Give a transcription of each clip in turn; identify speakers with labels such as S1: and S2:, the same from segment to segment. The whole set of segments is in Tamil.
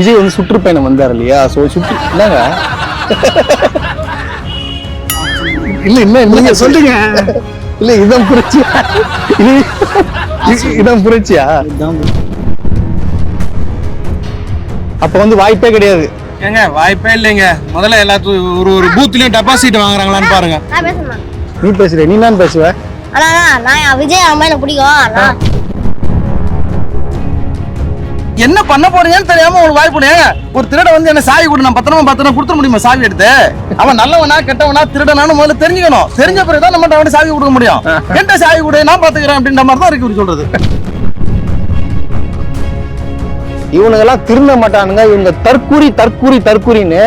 S1: விஜய் வந்து சுற்றுப்பயணம் வந்தார் இல்லையா? ஸோ சுற்று என்னங்க? இல்ல என்ன நீங்க சொல்லுங்க. இல்ல இதான் புரட்சியா? இது இது- இதான் புரட்சியா? அப்ப வந்து வாய்ப்பே கிடையாது.
S2: ஏங்க வாய்ப்பே இல்லைங்க. முதல்ல எல்லாத்துக்கும் ஒரு ஒரு பூத்லயும் டெபாசிட் வாங்குறாங்களான்னு பாருங்க.
S3: நான் பேசுறேன்.
S1: நீ பேசுற நீ நான் பேசுவ?
S3: ஆனா நான் விஜய் அம்மா எனக்கு பிடிக்கும்.
S2: என்ன பண்ண போறீங்கன்னு தெரியாம ஒரு வாய்ப்பு ஏங்க ஒரு திருட வந்து என்ன சாவி கொடு நான் பத்திரமா பத்திரமா கொடுத்துட முடியுமா சாவி எடுத்து? அவன் நல்லவனா கெட்டவனா திருடனான்னு முதல்ல தெரிஞ்சுக்கணும். தெரிஞ்ச பிறகுதான் நம்ம அவன் சாவி கொடுக்க முடியும். என்கிட்ட சாவி கொடு நான் பாத்துக்கிறேன் அப்படின்ற மாதிரி தான் இருக்கு சொல்றது.
S1: இவனுங்கெல்லாம் திருந்த மாட்டானுங்க. இவங்க தற்கூரி தற்கூரி தற்கூரின்னு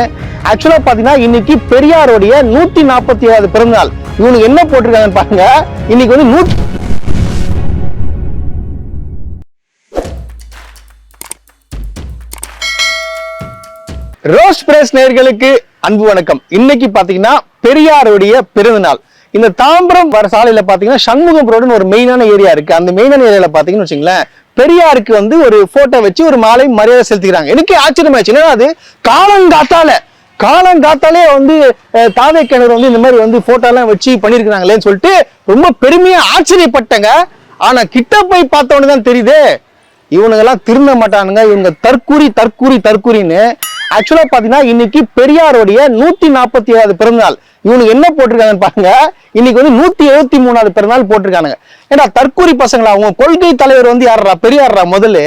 S1: ஆக்சுவலா பாத்தீங்கன்னா இன்னைக்கு பெரியாருடைய நூத்தி நாற்பத்தி ஏழாவது பிறந்தநாள். இவனுக்கு என்ன போட்டிருக்காங்கன்னு பாருங்க. இன்னைக்கு வந்து நூத்தி ரோஸ் பிரஸ் நேயர்களுக்கு அன்பு வணக்கம். இன்னைக்கு பாத்தீங்கன்னா பெரியாருடைய பிறந்தநாள். இந்த தாம்பரம் வர சாலையில பாத்தீங்கன்னா சண்முகம் ரோடுன்னு ஒரு மெயினான ஏரியா இருக்கு. அந்த மெயினான ஏரியால பாத்தீங்கன்னு வச்சுங்களேன் பெரியாருக்கு வந்து ஒரு போட்டோ வச்சு ஒரு மாலை மரியாதை செலுத்திக்கிறாங்க. எனக்கு ஆச்சரியமாச்சு என்னன்னா அது? காலங்காத்தால காலங்காத்தாலே வந்து தாவே கிணறு வந்து இந்த மாதிரி வந்து போட்டோ எல்லாம் வச்சு பண்ணிருக்கிறாங்களேன்னு சொல்லிட்டு ரொம்ப பெருமையா ஆச்சரியப்பட்டங்க. ஆனா கிட்ட போய் பார்த்தோன்னு தான் தெரியுது. இவனுங்கெல்லாம் திருந்த மாட்டானுங்க. இவங்க தற்கூரி தற்கூரி தற்கூரின்னு ஆக்சுவலாக பார்த்தீங்கன்னா இன்னைக்கு பெரியாருடைய நூற்றி நாற்பத்தி ஏழாவது பிறந்தநாள். இவனுக்கு என்ன போட்டிருக்காங்கன்னு பாருங்க. இன்னைக்கு வந்து நூற்றி எழுபத்தி மூணாவது பிறந்தநாள் போட்டிருக்கானுங்க. ஏன்னா தற்கூரி பசங்களா? அவங்க கொள்கை தலைவர் வந்து யாரா பெரியாரா முதல்ல?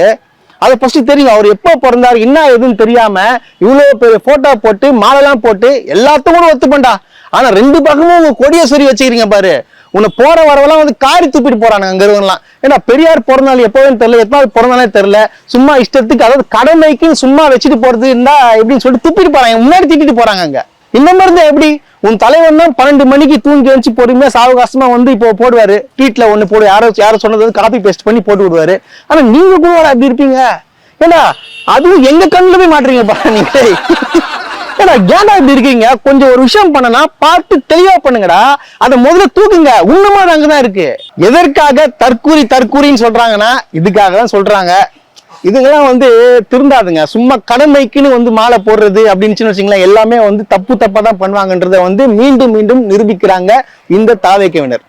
S1: அதை ஃபஸ்ட்டு தெரியும். அவர் எப்போ பிறந்தாரு என்ன எதுன்னு தெரியாமல் இவ்வளோ பெரிய ஃபோட்டோ போட்டு மாலைலாம் போட்டு எல்லாத்துக்கும் கூட ஒத்துப்பண்டா ஆனால் ரெண்டு பக்கமும் உங்கள் கொடியை சொறி வச்சுக்கிறீங்க பாரு. உன்னை போற வரவெல்லாம் வந்து காரி துப்பிட்டு போறானுங்க அங்க ஏன்னா பெரியார் பிறந்த நாள் எப்போதும் தெரியல எத்தனாவது பிறந்த நாளே தெரியல. சும்மா இஷ்டத்துக்கு அதாவது கடமைக்குன்னு சும்மா வச்சுட்டு போறது இருந்தா எப்படின்னு சொல்லிட்டு துப்பிட்டு போறாங்க. முன்னாடி திட்டிட்டு போறாங்க அங்க. இந்த மாதிரி இருந்தா எப்படி? உன் தலைவன் தான் பன்னெண்டு மணிக்கு தூங்கி வச்சு பொறுமையா சாவகாசமா வந்து இப்போ போடுவாரு. ட்வீட்ல ஒண்ணு போடு யாரோ யாரோ சொன்னது வந்து காப்பி பேஸ்ட் பண்ணி போட்டு விடுவாரு. ஆனா நீங்க கூட அப்படி இருப்பீங்க? ஏன்னா அதுவும் எங்க கண்ணுல போய் மாட்டுறீங்க பாரு நீங்க என்னடா ஏன்டா இப்படி இருக்கீங்க? கொஞ்சம் ஒரு விஷயம் பண்ணனா பார்த்து தெளிவா பண்ணுங்கடா. அதை முதல்ல தூக்குங்க. உண்மையான அங்கதான் இருக்கு. எதற்காக தற்கூரி தற்கூரின்னு சொல்றாங்கன்னா இதுக்காக தான் சொல்றாங்க. இதுங்கெல்லாம் வந்து திருந்தாதுங்க. சும்மா கடமைக்குன்னு வந்து மாலை போடுறது அப்படின்னு வச்சுங்களேன் எல்லாமே வந்து தப்பு தப்பா தான் பண்ணுவாங்கன்றத வந்து மீண்டும் மீண்டும் நிரூபிக்கிறாங்க இந்த தாவேக்கவினர்.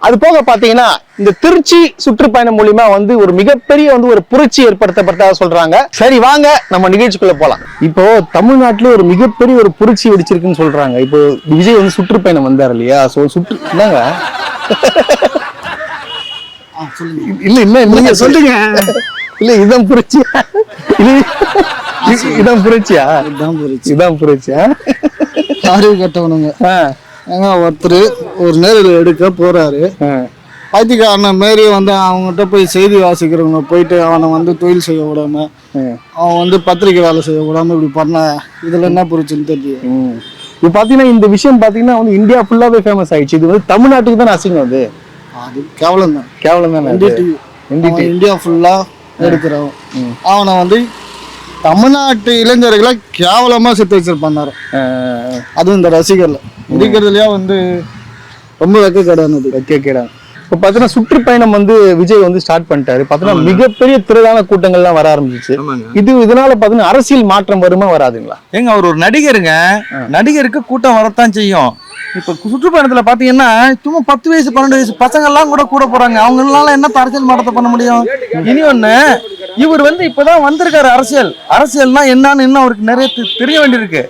S1: அது போக பாத்தீங்கன்னா இந்த திருச்சி சுற்றுப்பயணம் மூலியமா வந்து ஒரு மிகப்பெரிய வந்து ஒரு புரட்சி ஏற்படுத்தப்பட்டதா சொல்றாங்க. சரி வாங்க நம்ம நிகழ்ச்சிக்குள்ள போலாம். இப்போ தமிழ்நாட்டுல ஒரு மிகப்பெரிய ஒரு புரட்சி வெடிச்சிருக்குன்னு சொல்றாங்க. இப்போ விஜய் வந்து சுற்றுப்பயணம் வந்தார் இல்லையா? சோ சுற்று என்னங்க? இல்ல இல்ல நீங்க சொல்லுங்க. இல்ல இதான் இது- இதான் புரட்சியா? இதான் புரட்சியா?
S4: அறிவு கட்டவனுங்க.
S1: ஆ,
S4: ஏங்க ஒருத்தர் ஒரு நேரில் எடுக்க போறாரு.
S1: ஆ.
S4: பைத்தியக்காரனை மாரி வந்து அவங்ககிட்ட போய் செய்தி வாசிக்கிறவங்க போயிட்டு அவனை வந்து தொழில் செய்ய விடாம. அவன் வந்து பத்திரிக்கை வேலை செய்ய விடாம இப்படி பண்ண இதுல என்ன புரிச்சுன்னு தெரியல
S1: ம். இப்போ பாத்தீங்கன்னா இந்த விஷயம் பாத்தீங்கன்னா வந்து இந்தியா ஃபுல்லாவே ஃபேமஸ் ஆயிடுச்சு. இது வந்து தமிழ்நாட்டுக்கு தான் அசிங்கம் அது?
S4: அது கேவலம் தான்.
S1: கேவலம் தானே
S4: இந்தியா ஃபுல்லா எடுக்கிறவன். அவனை வந்து தமிழ்நாட்டு இளைஞர்களை கேவலமா சித்த வச்சிருப்பாரு அதுவும் இந்த ரசிகர்ல. இருக்கிறதுலயே வந்து ரொம்ப வெக்க கிடையாது
S1: ஓகே ஓகேடா இப்போ பார்த்தீங்கன்னா சுற்றுப்பயணம் வந்து விஜய் வந்து ஸ்டார்ட் பண்ணிட்டாரு. பார்த்தீங்கன்னா மிகப்பெரிய திரளான கூட்டங்கள்லாம் வர ஆரம்பிச்சிச்சு. இது இதனால பார்த்தீங்கன்னா அரசியல் மாற்றம் வருமா வராதுங்களா?
S2: ஏங்க அவர் ஒரு நடிகருங்க. நடிகருக்கு கூட்டம் வரத்தான் செய்யும். இப்ப சுற்றுப்பயணத்துல பாத்தீங்கன்னா சும்மா பத்து வயசு பன்னெண்டு வயசு பசங்க எல்லாம் கூட கூட போறாங்க. அவங்க எல்லாம் என்ன அரசியல் மாற்றத்தை பண்ண முடியும்? இனி ஒண்ணு இவர் வந்து இப்பதான் வந்திருக்காரு அரசியல். அரசியல்னா என்னன்னு இன்னும் அவருக்கு நிறைய தெரிய வேண்டியிருக்கு.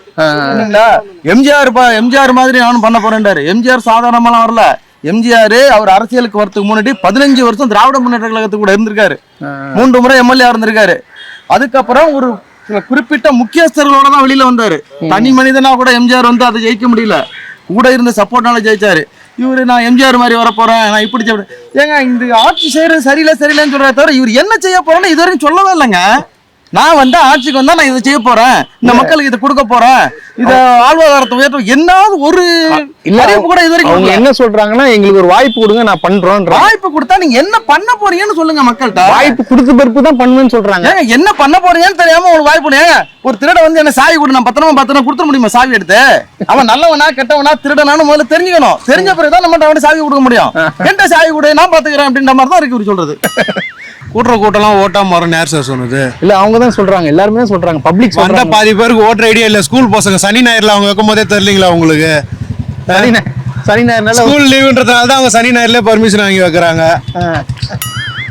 S2: இல்லைங்களா எம்ஜிஆர் பா எம்ஜிஆர் மாதிரி நானும் பண்ண போறேன்டாரு. எம்ஜிஆர் சாதாரணமாலாம் வரல. எம்ஜிஆர் அவர் அரசியலுக்கு வரதுக்கு முன்னாடி பதினஞ்சு வருஷம் திராவிட முன்னேற்ற கழகத்துக்கு கூட இருந்திருக்காரு. மூன்று முறை எம்எல்ஏ இருந்திருக்காரு. அதுக்கப்புறம் ஒரு சில குறிப்பிட்ட முக்கியஸ்தர்களோட தான் வெளியில வந்தாரு. தனி மனிதனா கூட எம்ஜிஆர் வந்து அதை ஜெயிக்க முடியல. கூட இருந்த சப்போர்ட்னால ஜெயிச்சாரு. இவரு நான் எம்ஜிஆர் மாதிரி வர போறேன் நான் இப்படி செய்ய- ஏங்க இந்த ஆட்சி செய்யறது சரியில்லை சரியில்லைன்னு சொல்றத தவிர இவர் என்ன செய்ய போறேன்னு இதுவரைக்கும் சொல்லவே இல்லைங்க. நான் வந்து ஆட்சிக்கு வந்தா நான் இதை செய்ய போறேன். இந்த மக்களுக்கு இதை கொடுக்க போறேன். இத வாழ்வாதாரத்தை உயர்த்த என்னாவது ஒரு அறிவிப்பு கூட இது வரைக்கும்
S1: அவங்க. என்ன சொல்றாங்கன்னா எங்களுக்கு ஒரு வாய்ப்பு கொடுங்க நான் பண்றோன்ற
S2: வாய்ப்பு கொடுத்தா நீங்க என்ன பண்ண போறீங்கன்னு சொல்லுங்க மக்கள்கிட்ட.
S1: வாய்ப்பு கொடுத்த பிறப்பு தான் பண்ணுவேன்னு சொல்றாங்க.
S2: என்ன பண்ண போறீங்கன்னு தெரியாம உங்களுக்கு வாய்ப்பு ஒரு திருட வந்து என்ன சாவி கொடு நான் பத்திரமா பத்திரமா கொடுத்துட முடியுமா சாவி எடுத்து? அவன் நல்லவனா கெட்டவனா திருடனான்னு முதல்ல தெரிஞ்சுக்கணும். தெரிஞ்ச பிறகுதான் நம்ம அவன் சாவி கொடுக்க முடியும். என்கிட்ட சாவி கொடு நான் பாத்துக்கிறேன் அப்படின்ற மாதிரி தான் இருக்கு சொல்றது. கூட்டுற கூட்டம்லாம் ஓட்டாம வரும் யார் சார் சொன்னது?
S1: இல்ல அவங்க தான் சொல்றாங்க. எல்லாருமே தான் சொல்றாங்க. பப்ளிக்
S2: வந்த பாதி பேருக்கு ஓட்டுற ஐடியா இல்ல. ஸ்கூல் பசங்க சனி ஞாயிறுல அவங்க வைக்கும் போதே தெரியலீங்களா உங்களுக்கு?
S1: சனி ஞா- சனி ஞாயிறுனால
S2: ஸ்கூல் லீவுன்றதுனால தான் அவங்க சனி ஞாயிறுல பர்மிஷன் வாங்கி வைக்கிறாங்க.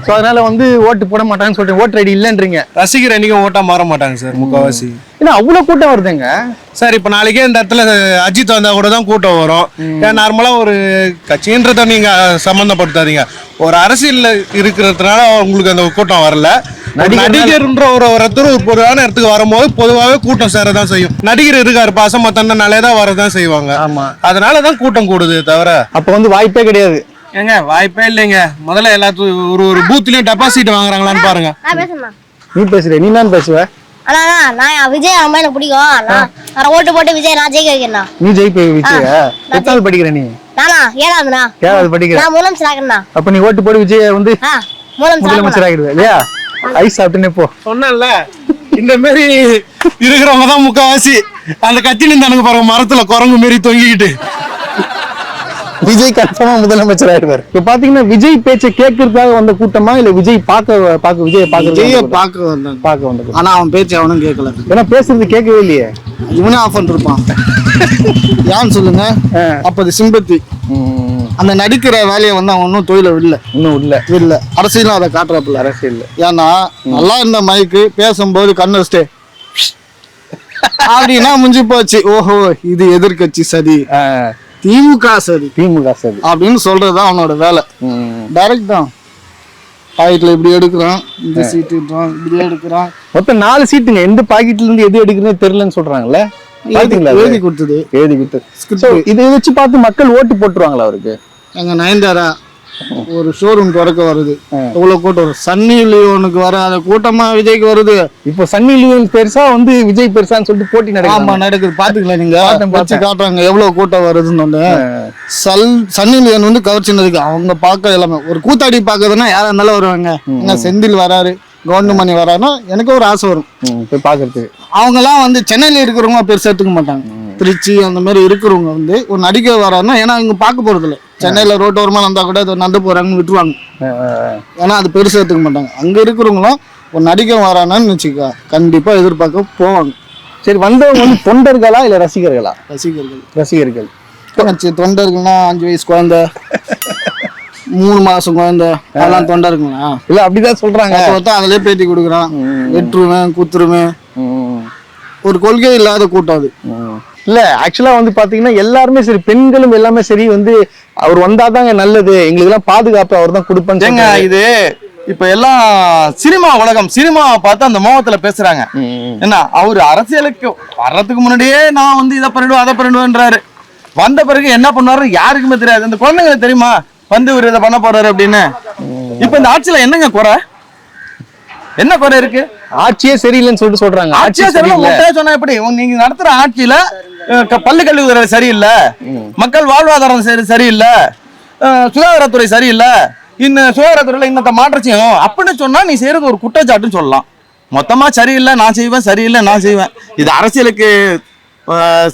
S1: ஸோ அதனால வந்து ஓட்டு போட மாட்டாங்கன்னு சொல்லிட்டு ஓட்டர் ஐடி இல்லைன்றீங்க.
S2: ரசிகர் என்னைக்கும் ஓட்டா மாற மாட்டாங்க சார் முக்காவாசி.
S1: ஏன்னா அவ்வளோ கூட்டம் வருதுங்க.
S2: சார் இப்போ நாளைக்கே இந்த இடத்துல அஜித் வந்தா கூட தான் கூட்டம் வரும். ஏன் நார்மலா ஒரு கட்சின்றத நீங்க சம்மந்தப்படுத்தாதீங்க ஒரு அரசியல்ல இருக்கிறதுனால உங்களுக்கு அந்த கூட்டம் வரல. நடிகர்ன்ற ஒரு ஒருத்தர் ஒரு பொதுவான இடத்துக்கு வரும்போது பொதுவாகவே கூட்டம் சேரதான் செய்யும். நடிகர் இருக்காரு பாசமத்தனாலே தான் வரதான் செய்வாங்க.
S1: ஆமா.
S2: அதனால தான் கூட்டம் கூடுது தவிர
S1: அப்போ வந்து வாய்ப்பே கிடையாது.
S2: ஏங்க வாய்ப்பே இல்லைங்க. முதல்ல எல்லாத்துக்கும் ஒரு ஒரு பூத்லயும் டெபாசிட் வாங்குறாங்களான்னு பாருங்க.
S3: நான் பேசுறேன்
S1: நீ பேசுற நீ தான் பேசுவ?
S3: ஆனா நான் விஜய் அம்மா எனக்கு பிடிக்கும். நான் நான் ஓட்டு போட்டு விஜய் நான் ஜெயிக்க வைக்கிறேன்னா
S1: நீ ஜெயிப்ப விஜய. எத்தாவது படிக்கிற நீ?
S3: நானா? ஏழாவதுண்ணா.
S1: ஏழாவது படிக்கிற?
S3: நான் முதலமைச்சர்
S1: அப்ப நீ ஓட்டு போடு விஜய வந்து
S3: முதலமைச்சர்
S1: ஆகிடுவ இல்லையா? ஐஸ் சாப்பிட்டுனே போ
S2: சொன்னேன்ல இந்த மாதிரி இருக்கிறவங்க தான் முக்காவாசி. அந்த கத்தி நின்றானுங்க பாருங்க மரத்துல குரங்கு மாரி தொங்கிக்கிட்டு.
S1: விஜய் கன்ஃபார்மா முதலமைச்சர் ஆயிடுவார். இப்ப பாத்தீங்கன்னா விஜய் பேச்சை கேட்கறதுக்காக வந்த கூட்டமா இல்ல விஜய் பார்க்க பார்க்க விஜய்
S4: விஜய
S1: பார்க்க
S4: பார்க்க வந்தாங்க.
S1: பார்க்க வந்த கூட்டம்
S4: ஆனா அவன் பேச்சு அவனும் கேட்கல.
S1: ஏன்னா பேசுறது கேட்கவே இல்லையே.
S4: இவனே ஆஃப் பண்ணிருப்பான். ஏன்னு சொல்லுங்க?
S1: ஆ.
S4: அப்ப அது சிம்பத்தி. அந்த நடிக்கிற வேலையை வந்து அவன் ஒன்றும் தொழில விடல.
S1: இன்னும் இல்ல
S4: விடல. அரசியலும் அதை காட்டுறாப்புல.
S1: அரசியல்
S4: ஏன்னா நல்லா இருந்த மைக்கு பேசும்போது கண்ணு வச்சுட்டு அப்படின்னா முடிஞ்சு போச்சு. ஓஹோ இது எதிர்க்கட்சி சரி திமுக சரி
S1: திமுக சரி
S4: அப்படின்னு சொல்றதுதான் அவனோட வேலை. டைரக்ட் தான். பாக்கெட்ல இப்படி எடுக்கிறான் இந்த சீட்டு இப்படி எடுக்கிறான்.
S1: மொத்தம் நாலு சீட்டுங்க எந்த பாக்கெட்ல இருந்து எது எடுக்கிறதுன்னு தெரியலன்னு சொல்றாங்கல்ல?
S4: எழுதி கொடுத்தது.
S1: எழுதி கொடுத்து So, இதை வச்சு பார்த்து மக்கள் ஓட்டு போட்டுருவாங்களா அவருக்கு?
S4: எங்க நயன்தாரா? ஒரு ஷோரூம் திறக்க வருது. எவ்வளவு கூட்டம் வரும்? சன்னி லியோனுக்கு வராத கூட்டமா விஜய்க்கு வருது.
S1: இப்போ சன்னி லியோன் பெருசா வந்து விஜய் பெருசான்னு சொல்லிட்டு போட்டி
S4: ஆமா
S1: நடக்குது.
S4: பாத்துக்கலாம் நீங்க? வச்சு காட்டுறாங்க. எவ்வளவு கூட்டம் வருதுன்னு ஒண்ணு. சல் சன்னி லியோன் வந்து கவர்ச்சினதுக்கு அவங்க பார்க்க எல்லாமே. ஒரு கூத்தாடி பார்க்கறதுன்னா யாரா இருந்தாலும் வருவாங்க. ஏன்னா செந்தில் வராரு கவுண்டமணி வராருன்னா எனக்கு ஒரு ஆசை வரும்.
S1: போய் பாக்குறதுக்கு
S4: அவங்கெல்லாம் வந்து சென்னையில இருக்கிறவங்க பெருசா எடுத்துக்க மாட்டாங்க. திருச்சி அந்த மாதிரி இருக்கிறவங்க வந்து ஒரு நடிகை வராருன்னா ஏன்னா இங்க பார்க்க போறது இல்ல சென்னையில ரோட்டோரமா வந்தா கூட இது நடந்து போறாங்கன்னு விட்டுருவாங்க. ஏன்னா அது பெருசா எடுத்துக்க மாட்டாங்க. அங்க இருக்கிறவங்களும் ஒரு நடிகை வரானான்னு வச்சுக்க கண்டிப்பா எதிர்பார்க்க போவாங்க.
S1: சரி வந்தவங்க வந்து தொண்டர்களா இல்ல ரசிகர்களா?
S4: ரசிகர்கள்.
S1: ரசிகர்கள்.
S4: தொண்டர்கள்னா அஞ்சு வயசு குழந்தை மூணு மாசம் குழந்தை அதெல்லாம் தொண்டர்களா?
S1: இல்ல அப்படிதான் சொல்றாங்க.
S4: அதிலே பேட்டி கொடுக்குறான். வெற்றுவேன் குத்துருவேன். ஒரு கொள்கை இல்லாத கூட்டம் அது.
S1: இல்ல ஆக்சுவலா வந்து பாத்தீங்கன்னா எல்லாருமே சரி பெண்களும் எல்லாமே சரி வந்து அவர் வந்தாதாங்க நல்லது. எங்களுக்கு எல்லாம் பாதுகாப்பு அவர் தான் சொல்றாரு.
S2: இது இப்ப எல்லாம் சினிமா உலகம் சினிமாவை பார்த்து அந்த மோகத்துல பேசுறாங்க. என்ன அவரு அரசியலுக்கு வர்றதுக்கு முன்னாடியே நான் வந்து இதை பண்ணிடுவேன் அதை பண்ணிடுவேன்றாரு. வந்த பிறகு என்ன பண்ணுவாரு? யாருக்குமே தெரியாது. அந்த குழந்தைங்களுக்கு தெரியுமா? வந்து இவர் இதை பண்ண போறாரு அப்படின்னு. இப்ப இந்த ஆட்சியில என்னங்க குறை? என்ன குறை இருக்கு?
S1: ஆட்சியே சரியில்லைன்னு சொல்லிட்டு சொல்றாங்க. ஆட்சி
S2: ஆட்சியா சரியில்லை. மொட்டையா சொன்னா எப்படி? நீங்க நடத்துற ஆட்சியில பள்ளி கல்வித்துறை சரியில்லை. மக்கள் வாழ்வாதாரம் சரி சரியில்லை. சுகாதாரத்துறை சரியில்லை. இன்னும் சுகாதாரத்துறையில இன்னத்த மாற்றம் செய்யணும். அப்படின்னு சொன்னா நீ செய்யறது ஒரு குற்றச்சாட்டுன்னு சொல்லலாம். மொத்தமா சரியில்லை நான் செய்வேன் சரியில்லை நான் செய்வேன். இது அரசியலுக்கு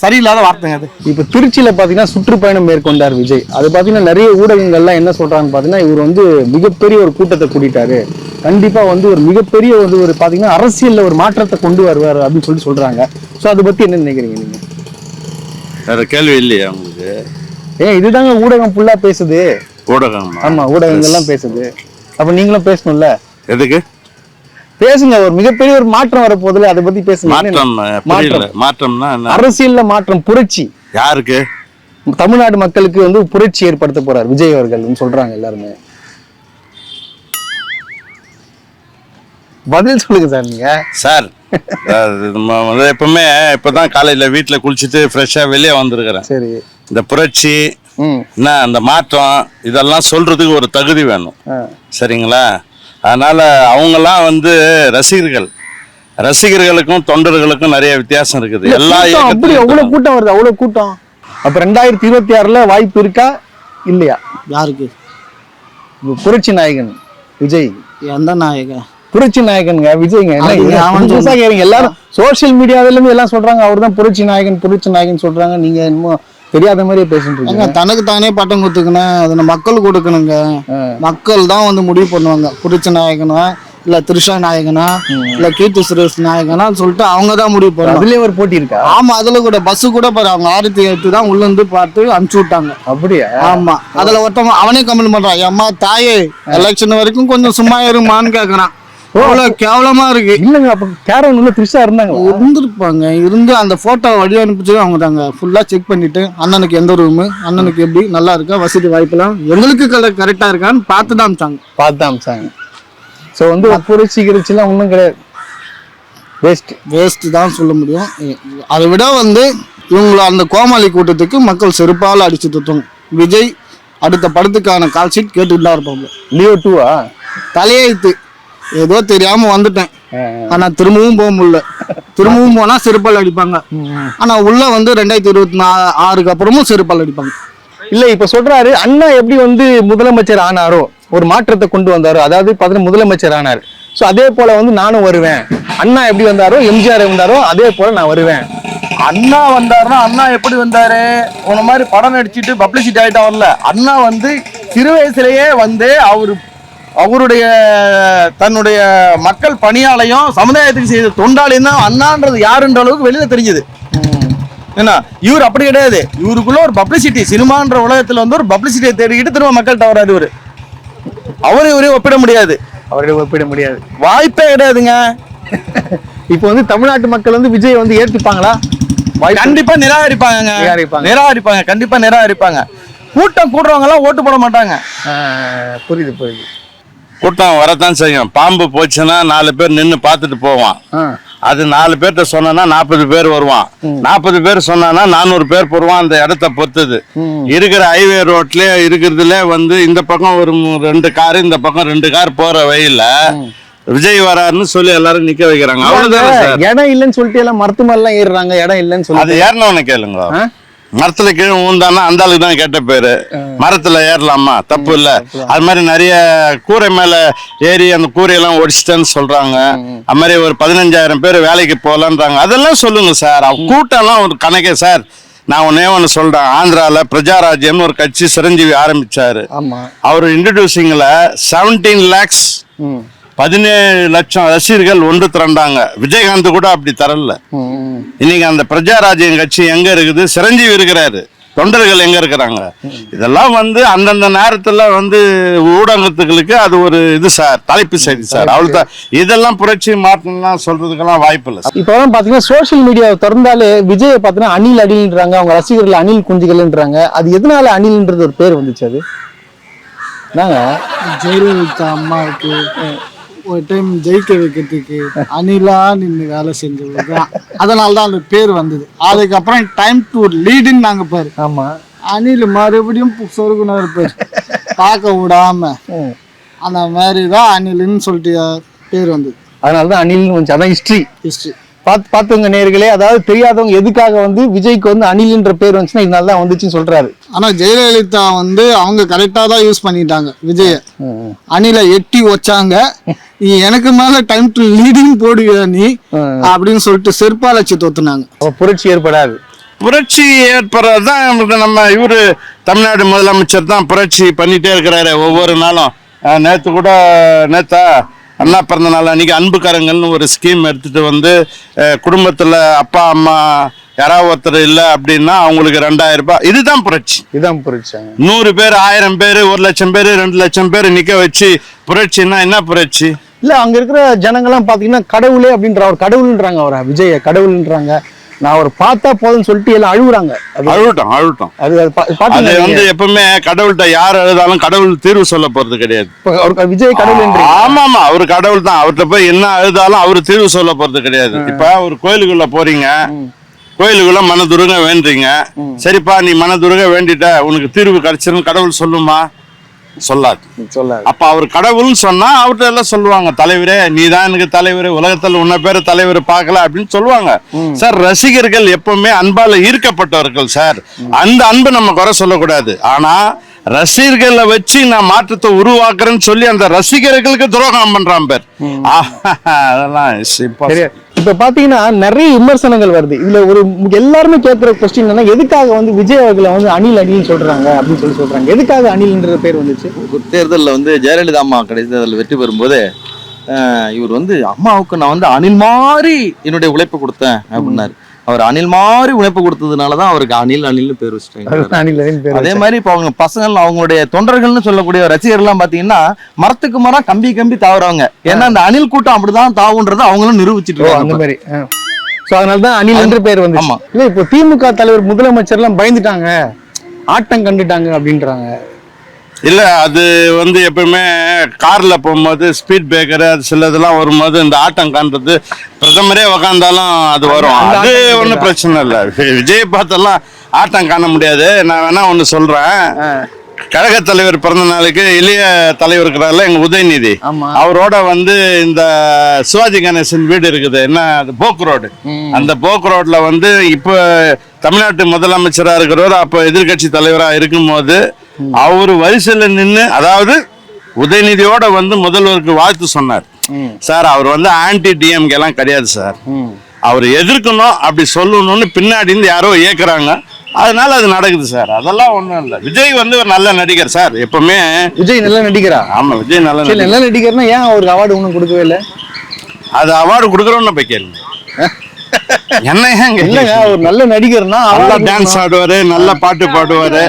S2: சரியில்லாத வார்த்தைங்க அது.
S1: இப்ப திருச்சியில பாத்தீங்கன்னா சுற்றுப்பயணம் மேற்கொண்டார் விஜய். அது பாத்தீங்கன்னா நிறைய ஊடகங்கள்லாம் என்ன சொல்றாங்கன்னு பாத்தீங்கன்னா இவர் வந்து மிகப்பெரிய ஒரு கூட்டத்தை கூட்டிட்டாரு. கண்டிப்பா வந்து ஒரு மிகப்பெரிய வந்து ஒரு பாத்தீங்கன்னா அரசியல்ல ஒரு மாற்றத்தை கொண்டு வருவார் அப்படின்னு சொல்லி சொல்றாங்க. சோ அதை பத்தி என்ன நினைக்கிறீங்க நீங்க?
S5: வேற கேள்வி இல்லையா உங்களுக்கு?
S1: ஏன் இதுதாங்க ஊடகம் ஃபுல்லா பேசுது.
S5: ஊடகம்
S1: ஆமா ஊடகங்கள்லாம் பேசுது. அப்ப நீங்களும் பேசணும்ல?
S5: எதுக்கு?
S1: பேசுங்க ஒரு மிகப்பெரிய ஒரு மாற்றம் வரப்போகுதுல அதை பத்தி பேசுங்க.
S5: மாற்றம் புரியல. மாற்றம்னா
S1: அரசியல்ல மாற்றம் புரட்சி.
S5: யாருக்கு?
S1: தமிழ்நாடு மக்களுக்கு வந்து புரட்சி ஏற்படுத்த போறார் விஜய் அவர்கள் சொல்றாங்க எல்லாருமே. பதில் சொல்லுங்க சார் நீங்க.
S5: சார் நம்ம வந்து எப்பவுமே இப்பதான் காலையில வீட்டுல குளிச்சுட்டு ஃப்ரெஷ்ஷா வெளியே வந்திருக்கிறேன்.
S1: சரி.
S5: இந்த புரட்சி
S1: ம்.
S5: என்ன அந்த மாற்றம் இதெல்லாம் சொல்றதுக்கு ஒரு தகுதி வேணும். சரிங்களா? அதனால அவங்கெல்லாம் வந்து ரசிகர்கள். ரசிகர்களுக்கும் தொண்டர்களுக்கும் நிறைய வித்தியாசம் இருக்குது. எல்லா
S1: அப்படி அவ்வளவு கூட்டம் வருது அவ்வளவு கூட்டம். அப்ப ரெண்டாயிரத்தி இருபத்தி ஆறுல வாய்ப்பு இருக்கா? இல்லையா?
S4: யாருக்கு?
S1: புரட்சி நாயகன் விஜய்.
S4: எந்த நாயக
S1: புரட்சி நாயகனுங்க விஜய்ங்க. புதுசா. கேக்குறீங்க. எல்லாரும் சோசியல் மீடியாவில இருந்து எல்லாம் சொல்றாங்க அவர் தான் புரட்சி நாயகன் புரட்சி நாயகன் சொல்றாங்க. நீங்க என்னமோ தெரியாத மாதிரியே பேசிட்டு இருக்கீங்க.
S4: தனக்கு தானே பட்டம் கொடுத்துக்கணும் அதை மக்கள் கொடுக்கணுங்க. மக்கள் தான் வந்து முடிவு பண்ணுவாங்க. புரிச்ச நாயகனா இல்ல திருஷா நாயகனா இல்ல கீர்த்தி சுரேஷ் நாயகனா சொல்லிட்டு அவங்க தான் முடிவு பண்ணுவாங்க.
S1: அதுலயே ஒரு போட்டி இருக்கா?
S4: ஆமா அதுல கூட பஸ் கூட பாரு அவங்க ஆயிரத்தி எட்டு தான் உள்ள இருந்து பார்த்து அனுப்பிச்சு விட்டாங்க.
S1: அப்படியா?
S4: ஆமா அதுல ஒருத்தவங்க அவனே கமெண்ட் பண்றான். அம்மா தாயே எலெக்ஷன் வரைக்கும் கொஞ்சம் சும்மா இருமான்னு கேக்குறான். அவ்வளவு கேவலமா இருக்கு.
S1: இல்லங்க அப்ப கேரவன் உள்ள த்ரிஷா இருந்தாங்களா?
S4: இருந்திருப்பாங்க. இருந்து அந்த போட்டோ வழி அனுப்பிச்சது அவங்க தாங்க. ஃபுல்லா செக் பண்ணிட்டு அண்ணனுக்கு எந்த ரூமு அண்ணனுக்கு எப்படி நல்லா இருக்கா வசதி வாய்ப்பெல்லாம் எங்களுக்கு கரெக்டா இருக்கான்னு பார்த்து தான் அமிச்சாங்க.
S1: பார்த்து அமிச்சாங்க. சோ வந்து புரட்சி கிரிச்சிலாம் ஒண்ணும் கிடையாது. வேஸ்ட்
S4: வேஸ்ட் தான் சொல்ல முடியும். அதை விட வந்து இவங்கள அந்த கோமாளி கூட்டத்துக்கு மக்கள் செருப்பால் அடிச்சு துத்துங்க விஜய் அடுத்த படத்துக்கான கால் ஷீட் கேட்டுட்டு தான் இருப்பாங்க
S1: லியோ டூவா
S4: தலையெழுத்து. ஏதோ தெரியாம வந்துட்டேன். ஆனா திரும்பவும் போக முடியல. திரும்பவும் போனா செருப்பால் அடிப்பாங்க. ஆனா உள்ள வந்து ரெண்டாயிரத்தி இருபத்தி நா ஆறுக்கு அப்புறமும் செருப்பால் அடிப்பாங்க.
S1: இல்ல இப்ப சொல்றாரு அண்ணா எப்படி வந்து முதலமைச்சர் ஆனாரோ ஒரு மாற்றத்தை கொண்டு வந்தாரோ அதாவது பாத்தீங்கன்னா முதலமைச்சர் ஆனார். சோ அதே போல வந்து நானும் வருவேன். அண்ணா எப்படி வந்தாரோ எம்ஜிஆர் வந்தாரோ அதே போல நான் வருவேன்.
S2: அண்ணா வந்தாருன்னா அண்ணா எப்படி வந்தாரு? உன மாதிரி படம் நடிச்சிட்டு பப்ளிசிட்டி ஆயிட்டா வரல அண்ணா வந்து சிறு வயசுலயே வந்து அவரு அவருடைய தன்னுடைய மக்கள் பணியாலையும் சமுதாயத்துக்கு செய்த தொண்டாலையும் தான் அண்ணான்றது யாருன்ற அளவுக்கு வெளியில தெரிஞ்சது. என்ன? இவர் அப்படி கிடையாது. இவருக்குள்ள ஒரு பப்ளிசிட்டி சினிமான்ற உலகத்துல வந்து ஒரு பப்ளிசிட்டியை தேடிக்கிட்டு திரும்ப மக்கள்கிட்ட வராது இவரு. அவரு இவரையும் ஒப்பிட முடியாது.
S1: அவரை ஒப்பிட முடியாது.
S2: வாய்ப்பே கிடையாதுங்க.
S1: இப்போ வந்து தமிழ்நாட்டு மக்கள் வந்து விஜய் வந்து ஏத்துப்பாங்களா? வாய்ப்பு-
S2: கண்டிப்பா நிராகரிப்பாங்க.
S1: நிராகரிப்பாங்க.
S2: கண்டிப்பா நிராகரிப்பாங்க. கூட்டம் கூடுறவங்க எல்லாம் ஓட்டு போட மாட்டாங்க.
S1: புரியுது புரியுது.
S5: கூட்டம் வரத்தான் செய்யும். பாம்பு போச்சுன்னா நாலு பேர் நின்று பார்த்துட்டு போவான். அது நாலு பேர்கிட்ட சொன்னா நாற்பது பேர் வருவான். நாற்பது பேர் சொன்னானா நானூறு பேர் போடுவான் அந்த இடத்த பொறுத்தது. இருக்கிற ஹைவே ரோட்லயே இருக்கிறதுல வந்து இந்த பக்கம் ஒரு ரெண்டு கார் இந்த பக்கம் ரெண்டு கார் போற வழியில விஜய் வராருன்னு சொல்லி எல்லாரும் நிக்க வைக்கிறாங்க. அவ்வளவுதானே
S1: இடம் இல்லைன்னு சொல்லிட்டு எல்லாம் மருத்துவ மேல எல்லாம் ஏறுறாங்க இடம் இல்லைன்னு
S5: அது
S1: சொல்லி
S5: ஏறினவனை கேளுங்க? மரத்துல கீழே ஊந்தானா அந்த ஆளுக்கு தான் கேட்ட பேரு. மரத்துல ஏறலாமா? தப்பு இல்ல. அது மாதிரி நிறைய கூரை மேல ஏறி அந்த கூரையெல்லாம் ஒடிச்சிட்டேன்னு சொல்றாங்க. அது மாதிரி ஒரு பதினஞ்சாயிரம் பேர் வேலைக்கு போகலான்றாங்க அதெல்லாம் சொல்லுங்க சார். கூட்டம்லாம் ஒரு கணக்கே சார். நான் ஒன்னே ஒன்று சொல்றேன். ஆந்திரால பிரஜாராஜ்யம்னு ஒரு கட்சி சிரஞ்சீவி ஆரம்பிச்சாரு.
S1: ஆமா.
S5: அவர் இன்ட்ரடியூசிங்ல செவன்டீன் லேக்ஸ் பதினேழு லட்சம் ரசிகர்கள் ஒன்று திரண்டாங்க. விஜயகாந்த் கூட அப்படி தரல. இன்னைக்கு அந்த பிரஜாராஜ்யம் கட்சி எங்க இருக்குது? சிரஞ்சீவி இருக்கிறாரு. தொண்டர்கள் எங்க இருக்கிறாங்க? இதெல்லாம் வந்து அந்தந்த நேரத்துல வந்து ஊடகத்துகளுக்கு அது ஒரு இது சார் தலைப்பு செய்தி சார். அவ்வளவுதான். இதெல்லாம் புரட்சி மாற்றம்லாம் சொல்றதுக்கெல்லாம் வாய்ப்பு இல்லை.
S1: இப்போ பாத்தீங்கன்னா சோஷியல் மீடியாவை திறந்தாலே விஜயை பாத்தீங்கன்னா அணில் அணில்ன்றாங்க அவங்க ரசிகர்கள் அணில் குஞ்சுகள்ன்றாங்க. அது எதனால அணில்ன்றது ஒரு பேர் வந்துச்சு அது? நாங்க
S4: ஜெயலலிதா அம்மாவுக்கு. ஒரு டைம் ஜெயிக்க வைக்கிறதுக்கு அணிலா நின்று வேலை செஞ்சது தான் அதனால தான் அந்த பேர் வந்தது. அதுக்கப்புறம் டைம் டு லீடுன்னு நாங்க பாரு.
S1: ஆமா.
S4: அணில் மறுபடியும் சொருகுனா இருப்பார் பார்க்க விடாம. அந்த மாதிரி தான் அணிலுன்னு சொல்லிட்டு பேர் வந்தது.
S1: அதனாலதான் அணில்னு வந்துச்சு அதான் ஹிஸ்டரி
S4: ஹிஸ்ட்ரி
S1: பார்த்து பார்த்துங்க நேர்களே அதாவது தெரியாதவங்க எதுக்காக வந்து விஜய்க்கு வந்து அணில்ன்ற பேர் வந்துச்சுன்னா இதனால தான் வந்துச்சுன்னு சொல்றாரு.
S4: ஆனா ஜெயலலிதா வந்து அவங்க கரெக்டா தான் யூஸ் பண்ணிட்டாங்க விஜய. அணில எட்டி வச்சாங்க. நீ எனக்கு மேல டைம் டு லீடிங் போடுவியா நீ? அப்படின்னு சொல்லிட்டு செருப்பால் வச்சு தோத்துனாங்க.
S1: புரட்சி ஏற்படாது.
S5: புரட்சி ஏற்படுறதுதான் நமக்கு நம்ம இவரு தமிழ்நாடு முதலமைச்சர் தான் புரட்சி பண்ணிட்டே இருக்கிறாரு ஒவ்வொரு நாளும். நேத்து கூட நேத்தா அண்ணா பிறந்த நாள் அன்னைக்கு அன்புக்காரங்கள்னு ஒரு ஸ்கீம் எடுத்துட்டு வந்து குடும்பத்துல அப்பா அம்மா யாராவது ஒருத்தர் இல்லை அப்படின்னா அவங்களுக்கு ரெண்டாயிரம் ரூபாய். இதுதான் புரட்சி.
S1: இதுதான் புரட்சியாங்க
S5: நூறு பேர் ஆயிரம் பேர் ஒரு லட்சம் பேர் ரெண்டு லட்சம் பேர் நிக்க வச்சு புரட்சின்னா என்ன புரட்சி?
S1: இல்ல அங்க இருக்கிற ஜனங்கள்லாம் பாத்தீங்கன்னா கடவுளே அப்படின்ற அவர் கடவுள்ன்றாங்க அவரை விஜய கடவுள்ன்றாங்க. நான் அவர் பார்த்தா போதும்னு சொல்லிட்டு எல்லாம் அழுகுறாங்க. அது
S5: அழுவிட்டோம் அழுவிட்டோம்
S1: அது அது
S5: வந்து? எப்பவுமே கடவுள்கிட்ட யார் அழுதாலும் கடவுள் தீர்வு சொல்ல போறது கிடையாது.
S1: அவருக்கு விஜய் கடவுள்ன்றீங்க
S5: ஆமா ஆமா அவர் கடவுள் தான். அவர்கிட்ட போய் என்ன அழுதாலும் அவர் தீர்வு சொல்ல போறது கிடையாது. இப்ப ஒரு கோயிலுக்குள்ள போறீங்க கோயிலுக்குள்ள மனதுருக வேண்டுறீங்க சரிப்பா நீ மனதுருக வேண்டிட்ட. உனக்கு தீர்வு கிடைச்சிருன்னு கடவுள் சொல்லுமா? சொல்லாது.
S1: சொல்லாது.
S5: அப்ப அவர் கடவுள்னு சொன்னா அவர்கிட்ட எல்லாம் சொல்லுவாங்க தலைவரே நீ தான் எனக்கு தலைவர் உலகத்துல உன்ன பேரு தலைவர் பார்க்கல அப்படின்னு சொல்லுவாங்க. சார் ரசிகர்கள் எப்பவுமே அன்பால ஈர்க்கப்பட்டவர்கள் சார். அந்த அன்பு நம்ம குறை சொல்லக்கூடாது. ஆனா ரசிகர்களை வச்சு நான் மாற்றத்தை உருவாக்குறேன்னு சொல்லி அந்த ரசிகர்களுக்கு துரோகம் பண்றான் பேர். ஆஹா, அதெல்லாம்
S1: இப்ப பாத்தீங்கன்னா நிறைய விமர்சனங்கள் வருது. இதுல ஒரு எல்லாருமே கேட்கிற கொஸ்டின் என்னன்னா எதுக்காக வந்து விஜய் அவர்களை வந்து அணில் அணில் சொல்றாங்க அப்படின்னு சொல்லி சொல்றாங்க. எதுக்காக அணில்ன்ற பேர் வந்துச்சு?
S2: தேர்தலில் வந்து ஜெயலலிதா அம்மா கடைசி வெற்றி பெறும்போது இவர் வந்து அம்மாவுக்கு நான் வந்து அணில் மாதிரி என்னுடைய உழைப்பு கொடுத்தேன் அப்படின்னாரு. அவர் அணில் மாதிரி உழைப்பு கொடுத்ததுனால தான் அவருக்கு அணில் அணில்னு பேர் வச்சுட்டாங்க. அதே மாதிரி இப்போ அவங்க பசங்கள் அவங்களுடைய தொண்டர்கள்னு சொல்லக்கூடிய ரசிகர்கள்லாம் பாத்தீங்கன்னா மரத்துக்கு மரம் கம்பி கம்பி தாவுறவங்க. ஏன்னா அந்த அணில் கூட்டம் அப்படிதான் தாவுன்றதை அவங்களும் நிரூபிச்சிட்டு இருக்காங்க
S1: அந்த. மாதிரி சோ அதனால தான் அணில் என்று பேர்
S2: ஆமா.
S1: இல்ல இப்போ திமுக தலைவர் முதலமைச்சர் எல்லாம் பயந்துட்டாங்க. ஆட்டம் கண்டுட்டாங்க அப்படின்றாங்க.
S5: இல்ல அது வந்து எப்பவுமே கார்ல போகும்போது ஸ்பீட் பிரேக்கர் அது சில இதெல்லாம் வரும்போது இந்த ஆட்டம் காண்றது பிரதமரே உக்காந்தாலும் அது வரும். அது ஒன்றும் பிரச்சனை இல்லை. விஜய் பார்த்தெல்லாம் ஆட்டம் காண முடியாது. நான் வேணா ஒன்று சொல்றேன். கழக தலைவர் பிறந்த நாளுக்கு இளைய தலைவர் இருக்கிறாருல எங்க உதயநிதி. அவரோட வந்து இந்த சிவாஜி கணேசன் வீடு இருக்குது. என்ன அது போக் ரோடு. அந்த போக் ரோட்ல வந்து இப்போ தமிழ்நாட்டு முதலமைச்சரா இருக்கிறவர் அப்போ எதிர்க்கட்சி தலைவரா இருக்கும்போது அவர் வரிசையில நின்று அதாவது உதயநிதியோட வந்து முதல்வருக்கு வாழ்த்து சொன்னார். சார் அவர் வந்து ஆன்டி டிஎம்கே எல்லாம் கிடையாது சார். அவர் எதிர்க்கணும் அப்படி சொல்லணும்னு பின்னாடி இருந்து யாரோ இயக்குறாங்க அதனால அது நடக்குது சார். அதெல்லாம் ஒண்ணும் இல்லை. விஜய் வந்து ஒரு நல்ல நடிகர் சார் எப்பவுமே.
S1: விஜய் நல்லா நடிக்கிறா
S5: ஆமா விஜய் நல்ல நடிகர்.
S1: நல்லா நடிகர்னா ஏன் அவருக்கு அவார்டு ஒன்றும் கொடுக்கவே இல்லை?
S5: அது அவார்டு கொடுக்குறோன்னு போய் கேளுங்க என்ன ஏன்
S1: இல்லங்க ஒரு நல்ல நடிகர்னா
S5: நல்லா டான்ஸ் ஆடுவாரு நல்ல பாட்டு பாடுவாரு.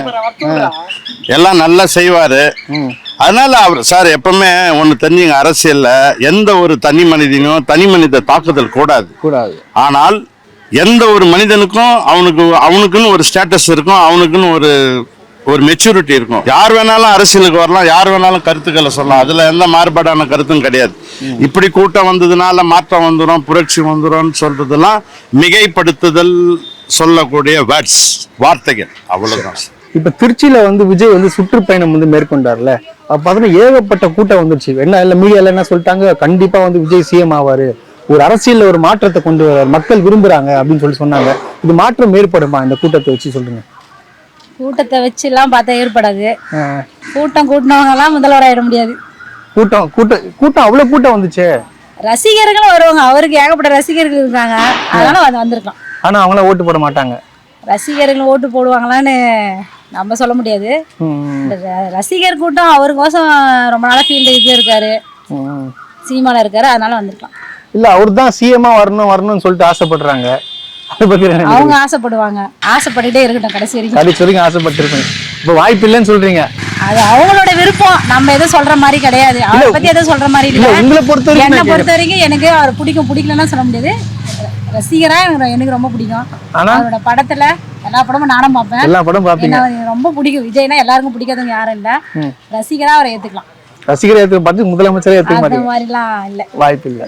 S5: எல்லாம் நல்லா செய்வாரு. அதனால அவர் சார் எப்பவுமே ஒண்ணு தெரிஞ்சுங்க அரசியல்ல எந்த ஒரு தனி மனிதனையும் தனி மனித தாக்குதல் கூடாது.
S1: கூடாது.
S5: ஆனால் எந்த ஒரு மனிதனுக்கும் அவனுக்கு அவனுக்குன்னு ஒரு ஸ்டேட்டஸ் இருக்கும் அவனுக்குன்னு ஒரு ஒரு மெச்சூரிட்டி இருக்கும். யார் வேணாலும் அரசியலுக்கு வரலாம் யார் வேணாலும் கருத்துக்களை சொல்லலாம். அதுல எந்த மாறுபாடான கருத்தும் கிடையாது. இப்படி கூட்டம் வந்ததுனால மாற்றம் வந்துடும் புரட்சி வந்துடும்னு சொல்றதெல்லாம் மிகைப்படுத்துதல் சொல்லக்கூடிய வேர்ட்ஸ் வார்த்தைகள். அவ்வளவுதான்.
S1: இப்ப திருச்சியில வந்து விஜய் வந்து சுற்றுப்பயணம் வந்து மேற்கொண்டார்ல. அப்ப பார்த்தீங்கன்னா ஏகப்பட்ட கூட்டம் வந்துருச்சு. என்ன இல்ல மீடியால என்ன சொல்லிட்டாங்க? கண்டிப்பா வந்து விஜய் சிஎம் ஆவாரு. ஒரு அரசியலில் ஒரு மாற்றத்தை கொண்டு மக்கள் விரும்புறாங்க அப்படின்னு சொல்லி சொன்னாங்க. இது மாற்றம் ஏற்படுமா? இந்த கூட்டத்தை வச்சு சொல்லுங்கள்
S6: கூட்டத்தை வச்சு எல்லாம் பார்த்தா ஏற்படாது. கூட்டம் கூட்டினவங்க எல்லாம் முதல்வர் ஆயிட முடியாது.
S1: கூட்டம் கூட்டம் கூட்டம் அவ்வளவு கூட்டம் வந்துச்சே.
S6: ரசிகர்களும் வருவாங்க. அவருக்கு ஏகப்பட்ட ரசிகர்கள் இருக்காங்க. அதனால வந்து வந்திருக்கலாம்
S1: ஆனா அவங்கள ஓட்டு போட மாட்டாங்க.
S6: ரசிகர்கள் ஓட்டு போடுவாங்களான்னு நம்ம சொல்ல முடியாது. ரசிகர் கூட்டம் அவருக்கோசம் ரொம்ப நாளா ஃபீல்டு இது இருக்காரு.
S1: ம்.
S6: சினிமால இருக்காரு. அதனால வந்திருக்கலாம்
S1: இல்ல அவர் தான் சிஎம்ஆ வரணும் வரணும்னு சொல்லிட்டு ஆசைப்படுறாங்க.
S6: அவங்க ஆசைப்படுவாங்க. ஆசைப்பட்டுட்டே இருக்கட்டும் கடைசி வரைக்கும்.
S1: கடைசி வரைக்கும் ஆசைப்பட்டிருக்கேன் இப்ப வாய்ப்பு இல்லைன்னு சொல்றீங்க.
S6: அது அவங்களோட விருப்பம். நம்ம எதுவும் சொல்ற மாதிரி கிடையாது. அவரை பத்தி எதுவும் சொல்ற மாதிரி
S1: இல்ல உங்களை பொறுத்த வரைக்கும்
S6: என்னை பொறுத்த வரைக்கும் எனக்கு அவர் பிடிக்கும் பிடிக்கலன்னு சொல்ல முடியாது. ரசிகரா எனக்கு எனக்கு ரொம்ப பிடிக்கும்? அவரோட படத்துல எல்லா படமும் நானும் பார்ப்பேன்.
S1: எல்லா படம் பாப்பீங்க
S6: என்ன எனக்கு ரொம்ப பிடிக்கும். விஜய்னா எல்லாருக்கும் பிடிக்காதவங்க யாரும் இல்ல. ரசிகரா அவரை ஏத்துக்கலாம்.
S1: ரசிகரை ஏத்துக்க பார்த்து முதலமைச்சரே ஏத்துக்க
S6: மாதிரிலாம் இல்ல.
S1: வாய்ப்பு இல்லை.